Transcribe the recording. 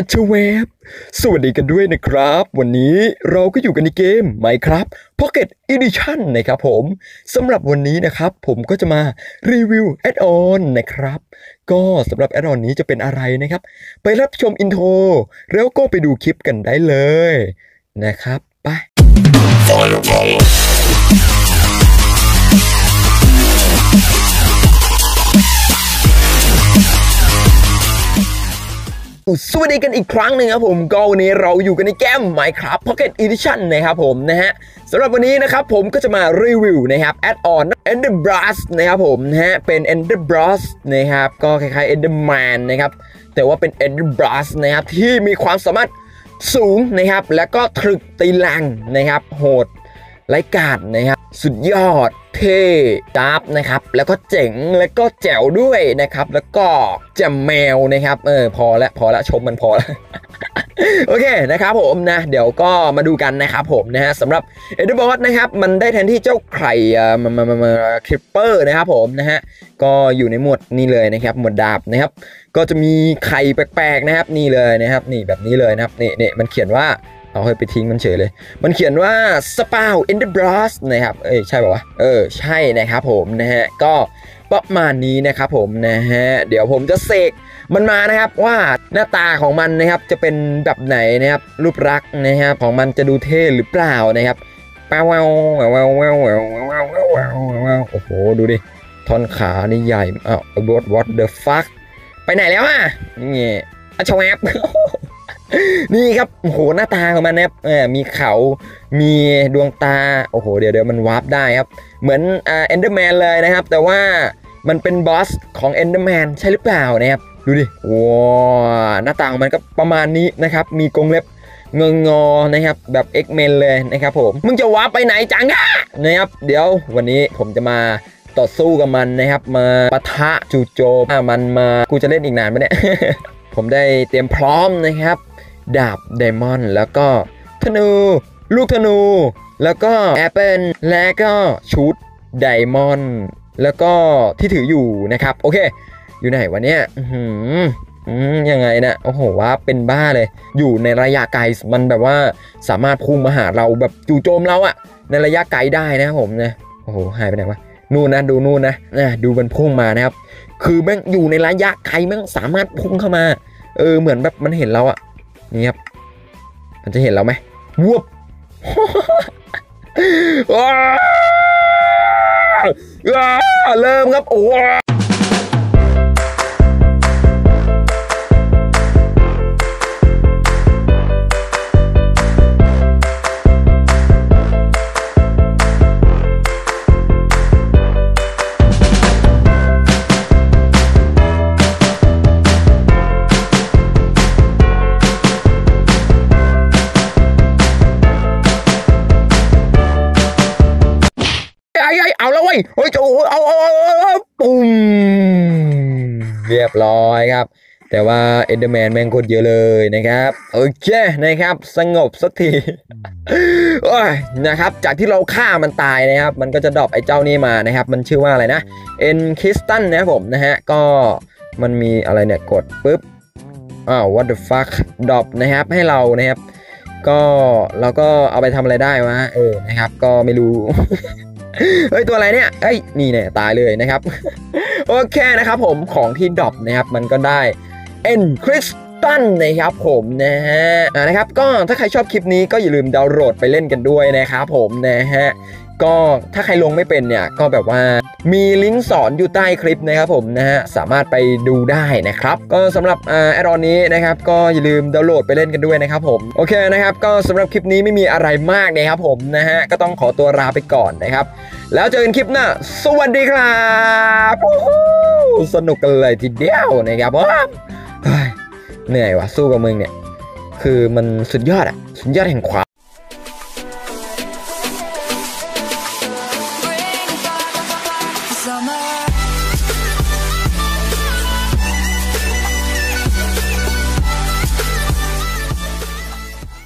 อัชเวฟสวัสดีกันด้วยนะครับ วันนี้เราก็อยู่กันในเกม Minecraft Pocket Edition นะครับผมสำหรับวันนี้นะครับผมก็จะมารีวิวแอดออนนะครับ ก็สำหรับแอดออนนี้จะเป็นอะไรนะครับ ไปรับชมอินโทร แล้วก็ไปดูคลิปกันได้เลยนะครับ ไป สวัสดีกันอีกครั้งหนึ่งครับผมก็วันนี้เราอยู่กันในเกม Minecraft Pocket Edition นะครับผมนะฮะสำหรับวันนี้นะครับผมก็จะมารีวิวนะครับแอดออน Ender Blast นะครับผมนะฮะเป็น Ender Blast นะครับก็คล้ายๆ Enderman นะครับแต่ว่าเป็น Ender Blast นะครับที่มีความสามารถสูงนะครับ แล้วก็ตรึกตีแรงนะครับ โหดไร้กาดนะครับ สุดยอดเท่ดับนะครับ แล้วก็เจ๋งแล้วก็แจ๋วด้วยนะครับ แล้วก็แจมแมวนะครับ เออพอล้วพอล้วชมมันพอล้วโอเคนะครับผมนะ เดี๋ยวก็มาดูกันนะครับผมนะฮะสำหรับเอเดอร์บอสนะครับ มันได้แทนที่เจ้าไข่มามามามาคริปเปอร์นะครับผมนะฮะก็อยู่ในหมวดนี่เลยนะครับ หมวดดาบนะครับ ก็จะมีไข่แปลกๆนะครับ นี่เลยนะครับ นี่แบบนี้เลยนะครับนี่นี่มันเขียนว่า เอาให้ไปทิ้งมันเฉยเลย มันเขียนว่าสปาวเอนเดอร์บรอสนะครับ เอ้ยใช่ป่าวะ เออใช่นะครับผมนะฮะ ก็ประมาณนี้นะครับผมนะฮะ เดี๋ยวผมจะเสกมันมานะครับว่าหน้าตาของมันนะครับจะเป็นแบบไหนนะครับรูปรักษ์นะฮะของมันจะดูเท่หรือเปล่านะครับป้าวาววาววาววาววาววาววาวโอ้โหดูดิท่อนขานี่ใหญ่อ้าว what what the fuck ไปไหนแล้วอะนี่อาชวแอป นี่ครับโอ้โหหน้าตาของมันนะครับมีเขามีดวงตาโอ้โหเดี๋ยวเดี๋ยวมันวาร์ปได้ครับ เหมือนอ่าเอนเดอร์แมนเลยนะครับ แต่ว่ามันเป็นบอสของเอนเดอร์แมนใช่หรือเปล่านะครับดูดิว้าหน้าตาของมันก็ประมาณนี้นะครับ มีกรงเล็บเงงงอนะครับแบบ X-Men เลยนะครับผม มึงจะวาร์ปไปไหนจังอะนะครับเดี๋ยววันนี้ผมจะมาต่อสู้กับมันนะครับ มาปะทะจูโจมมันมากูจะเล่นอีกนานปะเนี่ย ผมได้เตรียมพร้อมนะครับ ดาบไดมอนด์แล้วก็ธนู ลูกธนู แล้วก็แอปเปิลและก็ชุดไดมอนด์แล้วก็ที่ถืออยู่นะครับ โอเค อยู่ไหนวะเนี่ยอื้อืมยังไงนะโอ้โหว่าเป็นบ้าเลย อยู่ในระยะไกลมันแบบว่าสามารถพุ่งมาหาเราแบบจู่โจมเราอะในระยะไกลได้นะครับผมนะโอ้โหหายไปไหนวะนู่นนะดูนู่นนะนะดูมันพุ่งมานะครับ คือแม่งอยู่ในระยะไกลแม่งสามารถพุ่งเข้ามา เออเหมือนแบบมันเห็นเราอะ นี่ครับ มันจะเห็นเราไหมวุบว้าเริ่มครับโอ้ อ้ไอ้เอาแล้วเว้ยเฮ้ยโอ้เอาเอาเอาเอาเอาปุ่มเรียบร้อยครับ แต่ว่าเอนเดอร์แมนแม่งโคตรเยอะเลยนะครับโอเคนะครับ สงบสักทีโอ้ยนะครับ จากที่เราฆ่ามันตายนะครับ มันก็จะดรอปไอ้เจ้านี่มานะครับ มันชื่อว่าอะไรนะเอ็นคิสตันนะครับผมนะฮะก็มันมีอะไรเนี่ยกดปุ๊บอ้าว what the fuck ดรอปนะครับให้เรานะครับ ก็เราก็เอาไปทำอะไรได้วะเออนะครับ ก็ไม่รู้ เฮ้ยตัวอะไรเนี่ยเอ้ยนี่เนี่ยตายเลยนะครับ โอเคนะครับผมของที่ดรอปนะครับมันก็ได้เอ็นคริส ตันนะครับผมนะฮะอ่านะครับก็ถ้าใครชอบคลิปนี้ก็อย่าลืมดาวน์โหลดไปเล่นกันด้วยนะครับผมนะฮะก็ถ้าใครลงไม่เป็นเนี่ยก็แบบว่ามีลิงก์สอนอยู่ใต้คลิปนะครับผมนะฮะสามารถไปดูได้นะครับ ก็สำหรับแอดออนนี้นะครับก็อย่าลืมดาวน์โหลดไปเล่นกันด้วยนะครับผมโอเคนะครับ ก็สำหรับคลิปนี้ไม่มีอะไรมากนะครับผมนะฮะก็ต้องขอตัวลาไปก่อนนะครับ แล้วเจอกันคลิปหน้าสวัสดีครับสนุกกันเลยทีเดียวนะครับว้าว เหนื่อยว่ะสู้กับมึงเนี่ย คือมันสุดยอดอะสุดยอดแห่งความสามาร